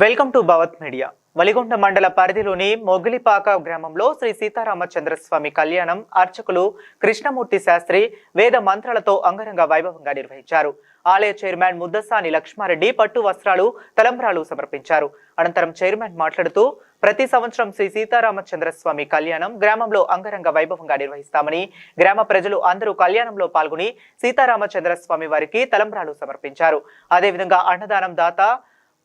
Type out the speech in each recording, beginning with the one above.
Welcome to Bhavat media. Valigonda మండల పరిధిలోని మొగిలిపాక గ్రామంలో శ్రీ సీతారామచంద్రస్వామి కళ్యాణం అర్చకులు కృష్ణమూర్తి శాస్త్రి వేద మంత్రాలతో అంగరంగ వైభవంగా నిర్వహించారు. ఆలయ చైర్మన్ ముద్దసాని లక్ష్మారెడ్డి పట్టు వస్త్రాలు తలంబ్రాలు సమర్పించారు. అనంతరం చైర్మన్ మాట్లాడుతూ ప్రతి సంవత్సరం శ్రీ సీతారామచంద్రస్వామి కళ్యాణం గ్రామంలో అంగరంగ వైభవంగా నిర్వహిస్తామని గ్రామ ప్రజలు అందరూ కళ్యాణంలో పాల్గొని సీతారామచంద్రస్వామి వారికి తలంబ్రాలు సమర్పించారు. అదేవిధంగా అన్నదానం దాత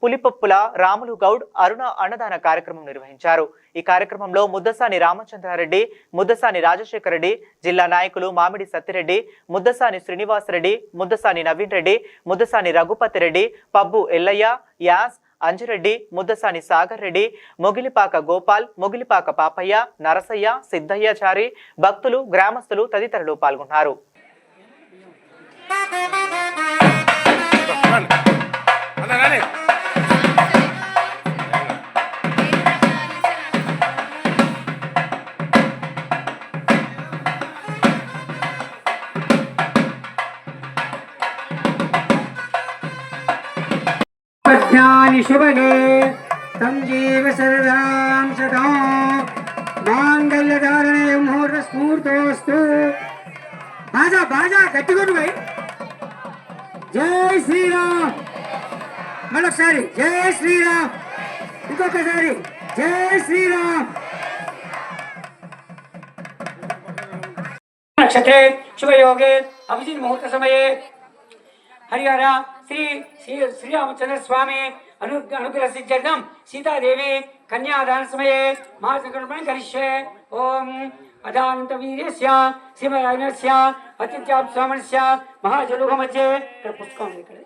పులిపప్పుల రాములు గౌడ్ అరుణ అన్నదాన కార్యక్రమం నిర్వహించారు. ఈ కార్యక్రమంలో ముద్దసాని రామచంద్రారెడ్డి ముద్దసాని రాజశేఖర రెడ్డి జిల్లా నాయకులు మామిడి సత్తిరెడ్డి ముద్దసాని శ్రీనివాసరెడ్డి ముద్దసాని నవీన్ రెడ్డి ముద్దసాని రఘుపతి రెడ్డి పబ్బు ఎల్లయ్య యాస్ అంజిరెడ్డి ముద్దసాని సాగర్ రెడ్డి మొగిలిపాక గోపాల్ మొగిలిపాక పాపయ్య నరసయ్య సిద్ధయ్యచారి భక్తులు గ్రామస్తులు తదితరులు పాల్గొన్నారు. पद्यानि शुभगे तं जीव सर्वां सदा माङ्गल्यधारणे मुहूर्तस्फूर्तोऽस्तु బాజా బాజా గట్టిగొట్టు భయ్ జై శ్రీరామ్ మరొకసారి జై శ్రీరామ్ ఇంకొకసారి జై శ్రీరామ్ నక్షత్రే శుభయోగే అభిజిత్ ముహూర్త సమయే హరిహర శ్రీ శ్రీ శ్రీరామచంద్ర స్వామి అను అనుగ్రహించడం సీతాదేవి కన్యాదాన సమయే మా సంకల్పం కరిష్యే. ఓం అదాంత వీరస్య శ్రీమరాజనస్య అత్యంత్యాం స్వామనస్య మహాజలుగ మధ్య ఇక్కడ పుస్తకం ఇక్కడ.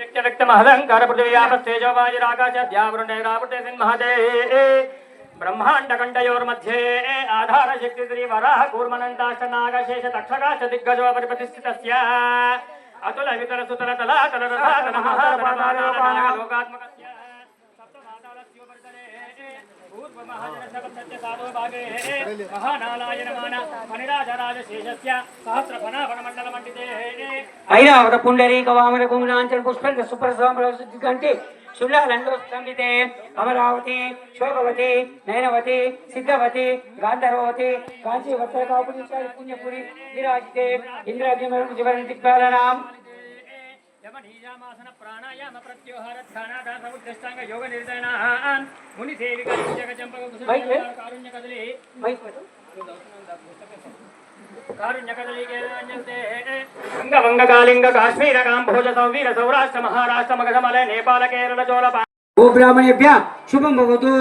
వ్యక్త వ్యక్త మహలంకార పృథివ్యాప తేజోవాయురాకాశ ద్యావృణైరావృతే సింహదే ఆధార శక్తి శ్రీ వరాహ కూర్మనంతాష్టనాగశేష తక్షకాశ దిగ్గజో పరిపతిస్థిత అతుల వితర సుతల తల తల రథ ఐరావత పుండరీక వామన కుంగులాంచన పుష్పంత సుప్రసంటే శుల్లాలండోస్తంభితే అమరావతి శోభవతి నయనవతి సిద్ధవతి గాంధర్వవతి కాంచీ వస్త్రకాపురి పుణ్యపురి విరాజితే ఇంద్రాగ్యమరం జీవన దిక్పాలనాం యమనీయామాసన ప్రాణాయామ ప్రత్యోహార ధ్యానాధార ఉద్దిష్టాంగ యోగ నిర్దయనాన్ ముని సేవిక జగ చంపక లే. కారుణ్య కదలి. కారుణ్య కదలి కేంద్రే వంగ వంగ కాళింగ కాశ్మీర కాంభోజ సౌవీర సౌరాష్ట్ర మహారాష్ట్ర మగధమల నేపాల కేరళ చోళ ఓ బ్రాహ్మణేభ్య శుభం భవతు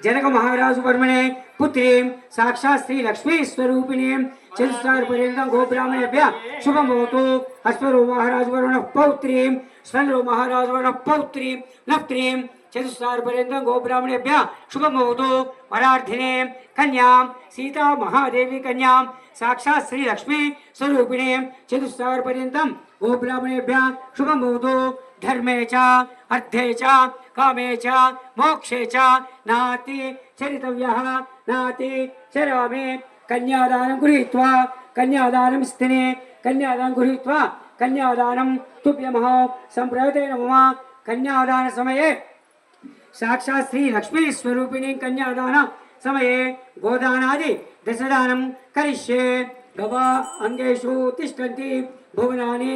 జనక మహారాజు వర్మణే పుత్రీం సాక్షాత్ శ్రీ లక్ష్మీ స్వరూపిణీం చతుస్సార పర్యంతం గో బ్రాహ్మణేభ్య శుభం భవతు అశ్వరో మహారాజు వర్మణ పౌత్రీం స్వరో మహారాజు వర్ణ పౌత్రీం నప్త్రీం చతుస్సార పర్యంతం గో బ్రాహ్మణేభ్య శుభం భవతు వరార్థినే కన్యాం సీతా మహాదేవి కన్యాం సాక్షాత్ శ్రీ లక్ష్మీ స్వరూపిణీం చతుస్సార పర్యంతం గో బ్రాహ్మణేభ్య శుభం భవతు ధర్మే చ అర్థే చ కామే చ మోక్షే చ నాతి చరితవ్యః నాతి చరామి కన్యాదానం గృహీత్వా కన్యాదానం స్థినే కన్యాదానం గృహీత్వా కన్యాదానం తుభ్యమః సంప్రయతే మమ కన్యాదాన సమయే సాక్షాత్ శ్రీ లక్ష్మీ స్వరూపిణి కన్యాదాన సమయే గోదానాది దశదానం కరిష్యే గవా అంగేషు తిష్టంతి భువనాని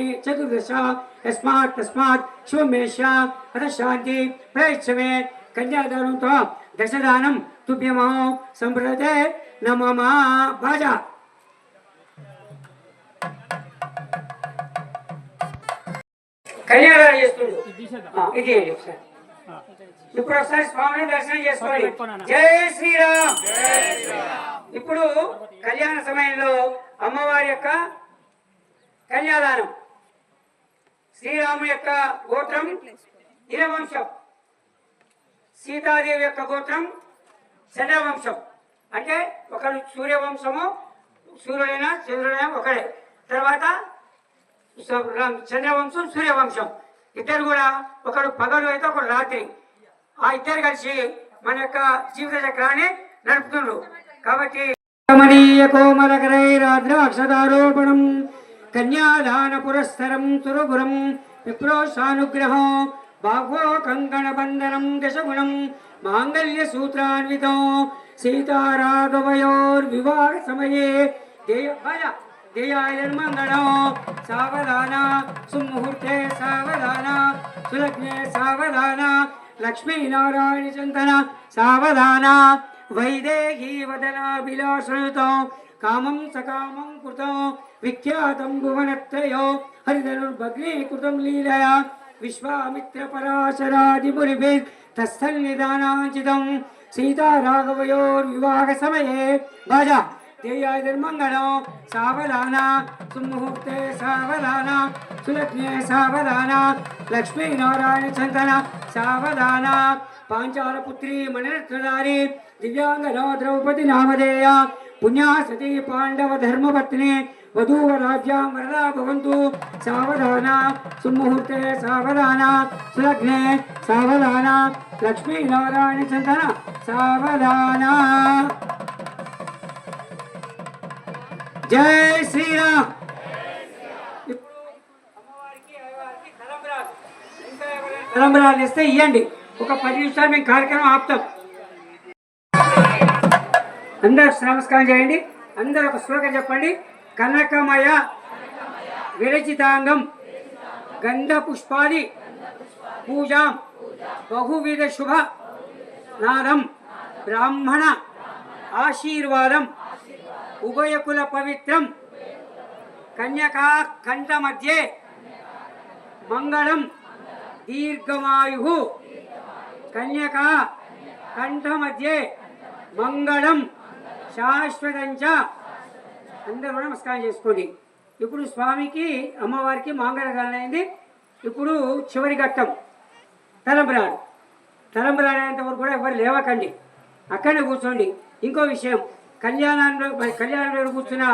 నమమా భాజా. కళ్యాణం చేస్తుండు. ఇది ఒకసారి ఇప్పుడు ఒకసారి స్వామిని దర్శనం చేసుకోండి. జై శ్రీరామ్. ఇప్పుడు కళ్యాణ సమయంలో అమ్మవారి యొక్క కన్యాదానం. శ్రీరాముని యొక్క గోత్రం ఇరవంశం. సీతాదేవి యొక్క గోత్రం చంద్రవంశం. అంటే ఒకరు సూర్యవంశము సూర్యుడైనా చంద్రుడైనా ఒకడే తర్వాత చంద్రవంశం సూర్యవంశం. ఇద్దరు కూడా ఒకడు పగలు అయితే ఒకడు రాత్రి. ఆ ఇద్దరు కలిసి మన యొక్క జీవిత చక్రాన్ని నడుపుతుండ్రు. కాబట్టి రమణీయ కోమలకరైరాద్ర అక్షతారోపణం కన్యాదాన పురస్సరం సురపురం విప్రోషానుగ్రహం బాహ్వో కంకణ బంధనం దశగుణం మాంగళ్య సూత్రాన్వితం సీతారాఘవయోర్వివాహ సమయే దేయ దేయాయర్మంగళం సావధాన సుముహూర్తే సావధాన సులగ్నే సావధాన లక్ష్మీనారాయణ చింతన సావధాన వైదేహీ వదనాభిలాషయుతం కామం సకామం కృతం విఖ్యాతం భువనత్రయో హరిధనుర్భగ్నీకృతం లీలయా విశ్వామిత్ర పరాశరాదిమునిభిర్ తత్సన్నిధానాంచితం సీతారాఘవయోర్వివాహ సీతారాఘవయోర్వివాహసమయే భజ దేయాదిర్మంగళం సావధాన సుముహూర్తే సావధాన సులగ్నే సావధాన లక్ష్మీనారాయణ చందన సావధాన పాంచాలపుత్రి మణిరత్నదారి దివ్యాంగ ద్రౌపది నామధేయ పుణ్యాసతి పాండవ ధర్మపత్ని వధూవరాజ్యా మరదా భవంతు సావధాన సుముహూర్తే సావధాన సులగ్నే సావధాన లక్ష్మీనారాయణ చందన సావధాన జై శ్రీరామ్ తలంబరాలు ఇస్తే ఇవ్వండి ఒక పది నిమిషాలు మేము కార్యక్రమం ఆపుతాం. అందరూ నమస్కారం చేయండి. అందరూ ఒక శ్లోకం చెప్పండి. కనకమయ విరచితాంగం గంధపుష్పాది పుష్పాది బహువిధ శుభ నాదం బ్రాహ్మణ ఆశీర్వాదం ఉభయకుల పవిత్రం కన్యకా కంఠ మధ్యే మంగళం దీర్ఘమాయు కన్యకా కంఠ మధ్యే మంగళం శాశ్వతం చ అందరూ కూడా నమస్కారం చేసుకోండి. ఇప్పుడు స్వామికి అమ్మవారికి మంగళకరణ అయింది ఇప్పుడు చివరి ఘట్టం తలంబరాడు. తలంబరాడు వరకు కూడా ఎవరు లేవకండి. అక్కడనే కూర్చోండి. ఇంకో విషయం కళ్యాణంలో మరి కళ్యాణంలో కూర్చున్న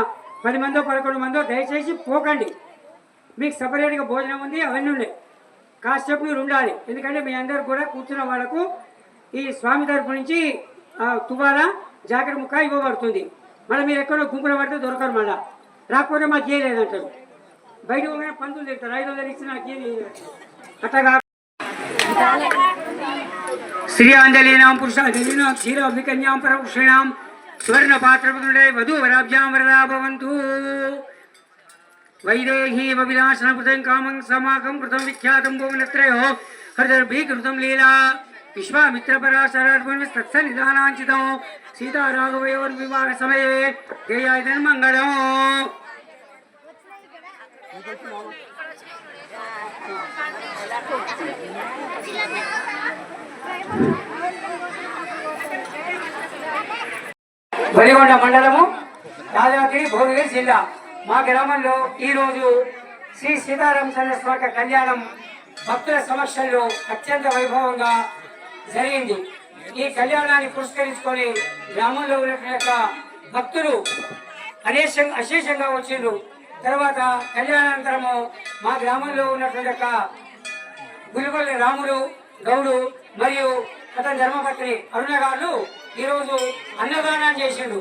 పది మందో పదకొండు మందో దయచేసి పోకండి. మీకు సపరేట్గా భోజనం ఉంది అవన్నీ ఉన్నాయి. కాసేపు మీరు ఉండాలి. ఎందుకంటే మీ అందరు కూడా కూర్చున్న వాళ్ళకు ఈ స్వామి తరపు నుంచి తువాల జాకెట్ ముక్క ఇవ్వబడుతుంది. మళ్ళీ మీరు ఎక్కడో గుంపులు పడితే దొరకరు మళ్ళా. రాకపోతే మాకు చేయలేదంటారు లేదంటారు. బయట పోయిన పందులు తింటారు. ఐదు వందలు ఇచ్చి నాకు ఏది అట్లా కాదు. శ్రీ అంజలీనాం పురుషాంజలీనాం క్షీరాభికన్యాం పరపురుషిణాం స్వర్ణ పాత్రపుత్రుడే వధూవరాభ్యాం వరదా భవంతు. వైదేహీ వినాశన కృతం కామం సమాకం కృతం విఖ్యాతం భువనత్రయో హృదర్భీకృతం లీలా. విశ్వామిత్ర పరాశరార్పణ సత్సన్నిధానాంచితం సీతారాఘవయోర్వివాహ సమయే జయాయుధన్ మంగళం వరిగొండ మండలము యాదాద్రి భువనగిరి జిల్లా. మా గ్రామంలో ఈరోజు శ్రీ సీతారామ చంద్ర కళ్యాణం భక్తుల సమక్షంలో అత్యంత వైభవంగా జరిగింది. ఈ కళ్యాణాన్ని పురస్కరించుకొని గ్రామంలో ఉన్న యొక్క భక్తులు అనేషం అశేషంగా వచ్చిండ్రు. తర్వాత కళ్యాణానంతరము మా గ్రామంలో ఉన్నటువంటి యొక్క గురిగొల్లి రాములు గౌడు మరియు అతని ధర్మపత్రి అరుణ గారు ఈరోజు అన్నదానం చేసిండు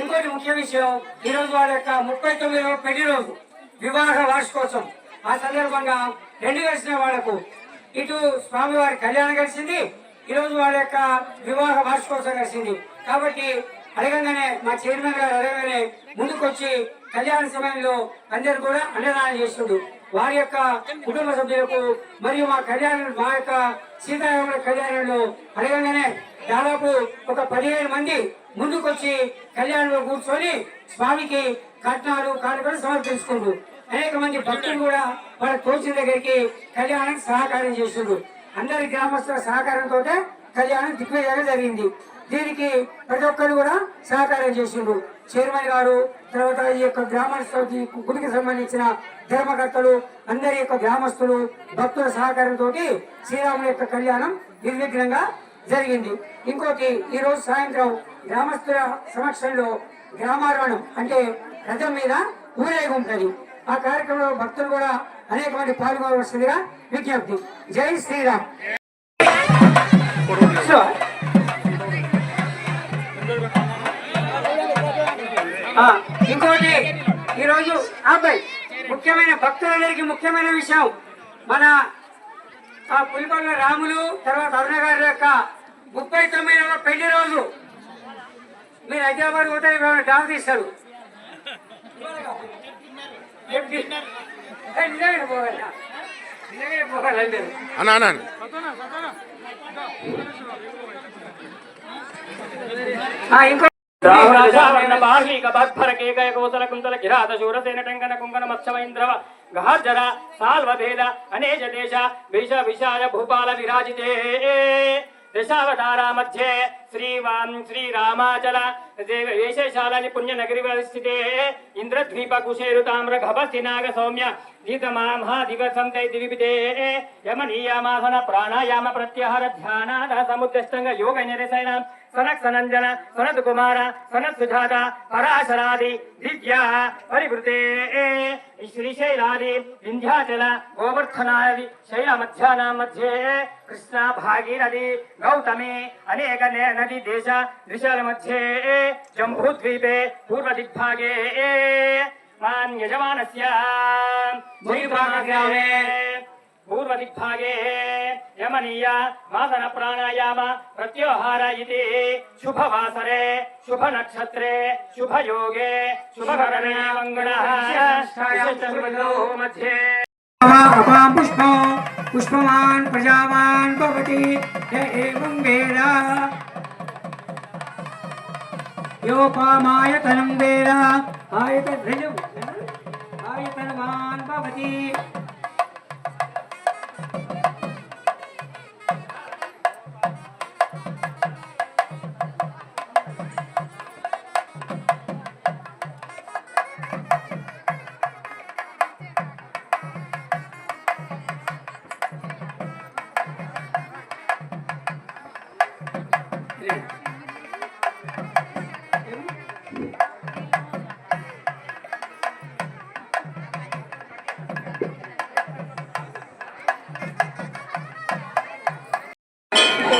ఇంకోటి ముఖ్య విషయం ఈరోజు వాళ్ళ యొక్క ముప్పై తొమ్మిదవ పెళ్ళి రోజు వివాహ వార్షికోత్సవం. ఆ సందర్భంగా రెండు కలిసిన వాళ్ళకు ఇటు స్వామివారి కళ్యాణం కలిసింది ఈరోజు వాళ్ళ యొక్క వివాహ వార్షికోత్సవం కలిసింది కాబట్టి అడగంగానే మా చైర్మన్ గారు అడగంగానే ముందుకొచ్చి కళ్యాణ సమయంలో అందరు కూడా అన్నదానం చేస్తుండు వారి యొక్క కుటుంబ సభ్యులకు మరియు మా కళ్యాణ మా యొక్క సీతారాముల కళ్యాణంలో అడగంగానే దాదాపు ఒక పదిహేను మంది ముందుకొచ్చి కళ్యాణంలో కూర్చొని స్వామికి కట్నాలు కానుకలు సమర్పించుకుంటూ అనేక మంది భక్తులు కూడా వాళ్ళ తోచిన దగ్గరికి కళ్యాణానికి సహకారం చేస్తుండ్రు అందరి గ్రామస్తుల సహకారంతో కళ్యాణం దిగ్విజయంగా జరిగింది. దీనికి ప్రతి ఒక్కరు కూడా సహకారం చేసిండ్రు. చైర్మన్ గారు తర్వాత ఈ యొక్క గ్రామస్తులకి గుడికి సంబంధించిన ధర్మకర్తలు అందరి యొక్క గ్రామస్తులు భక్తుల సహకారంతో శ్రీరాముని యొక్క కళ్యాణం నిర్విఘ్నంగా జరిగింది. ఇంకోటి ఈ రోజు సాయంత్రం గ్రామస్తుల సమక్షంలో గ్రామారోహణం అంటే రథం మీద ఊరేగి ఉంటుంది ఆ కార్యక్రమంలో భక్తులు కూడా అనేక మంది పాల్గొనవలసిందిగా విజ్ఞప్తి జై శ్రీరామ్. సో, ఇంకోటి ఈరోజు అబ్బాయి ముఖ్యమైన భక్తులందరికీ ముఖ్యమైన విషయం. మన ఆ పులికొండ రాములు తర్వాత అరుణ గారి యొక్క ముప్పై తొమ్మిదవ పెళ్ళి రోజు. మీరు హైదరాబాద్ పోతే డాబు తీస్తారు? అన్న అన్న ఇంకో గహాజర సాల్వ భేద అనేజ దేశ విష విశాల భూపాల విరాజితే దశావతార మధ్యే శ్రీవాం శ్రీరామాచల వేషశాలని పుణ్యనగరి స్థితే ఇంద్రద్వీప కుశేరు తామ్ర గభస్తి నాగ సౌమ్య దీతమామహా దివసం తై దివిపితే యమనీయామాసన ప్రాణాయామ ప్రత్యాహార ధ్యానాద సముద్రష్టంగ యోగ నిరసన సనక్ సనంజన సనత్ కుమార సనత్ సుజాత పరాశరాది దివ్యా పరివృతే శ్రీశైలాది వింధ్యాచల గోవర్ధనాది శైల మధ్యాహ్న మధ్యే కృష్ణ భాగీరథి గౌతమి అనేక నే- నది దేశ దిశల మధ్యే జంబూద్వీపే పూర్వ దిగ్భాగే మాన్ యజమానస్య భూమిభాగగ్రామే పూర్వ దిగ్భాగే యమనీయ వాసన ప్రాణాయామ ప్రత్యోహార ఇది శుభవాసరే శుభ నక్షత్రే శుభయోగే శుభకరణే మంగళ మధ్యే అపాం పుష్పం పుష్పవాన్ ప్రజావాన్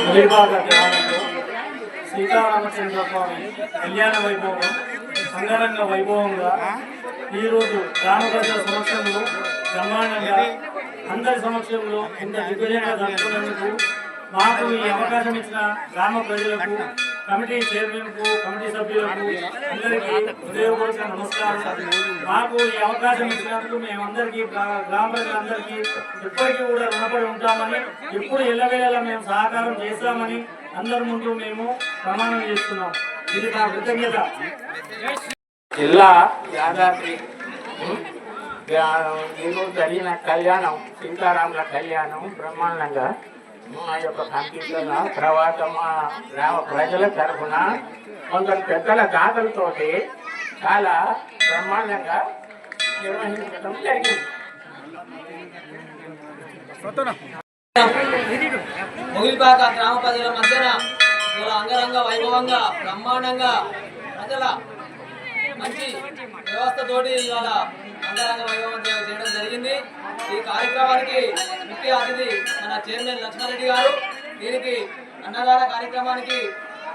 నిర్వాహక గ్రామంలో సీతారామచంద్ర స్వామి కళ్యాణ వైభవం సంగరంగ వైభవంగా ఈరోజు గ్రామ ప్రజల సమక్షంలో బ్రహ్మాండంగా అందరి సమక్షంలో ఇంత దిగ్గజంగా జరుపుకున్నందుకు మాకు ఈ అవకాశం ఇచ్చిన గ్రామ ప్రజలకు కమిటీ చైర్మన్కు కమిటీ సభ్యులకు అందరికీ హృదయపూర్వక నమస్కారం మాకు ఈ అవకాశం ఇచ్చినందుకు మేమందరికీ గ్రామ ప్రజలందరికీ ఇప్పటికీ కూడా రుణపడి ఉంటామని ఎప్పుడు ఎల్లవేళలా మేము సహకారం చేస్తామని అందరి ముందు మేము ప్రమాణం చేస్తున్నాం. ఇది నా కృతజ్ఞత. జిల్లా యాదాద్రి ఈరోజు జరిగిన కళ్యాణం సీతారాముల కళ్యాణం బ్రహ్మాండంగా మా యొక్క కంప్యూటర్ల తర్వాత మా గ్రామ ప్రజల తరఫున కొందరు పెద్దల దాతలతోటి చాలా బ్రహ్మాండంగా నిర్వహించడం జరిగింది. మొగిలిపాక గ్రామ ప్రజల మధ్యన ఇలా అంగరంగ వైభవంగా బ్రహ్మాండంగా ప్రజల మంచి వ్యవస్థతోటి ఇవాళ అంగరంగ వైభవం చేయడం జరిగింది. ఈ కార్యక్రమానికి ముఖ్య అతిథి మన చైర్మన్ లక్ష్మారెడ్డి గారు. దీనికి అన్నదాన కార్యక్రమానికి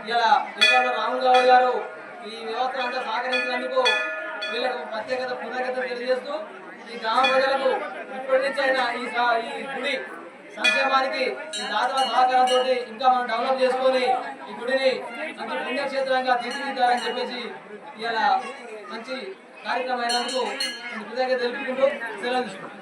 ఇలా దుర్గాడ రాములు గౌడ్ గారు ఈ వ్యవస్థ అంతా సహకరించినందుకు వీళ్ళకు ప్రత్యేకత కృతజ్ఞత తెలియజేస్తూ ఈ గ్రామ ప్రజలకు ఇప్పటి నుంచి అయినా ఈ ఈ గుడి సంక్షేమానికి ఈ దాతల సహకారంతో ఇంకా మనం డెవలప్ చేసుకొని ఈ గుడిని మంచి పుణ్యక్షేత్రంగా తీర్చిదిద్దాలని చెప్పేసి ఇలా మంచి కార్యక్రమం అయినందుకు నేను కృతజ్ఞత తెలుపుకుంటూ సెలవు తీసుకుంటాను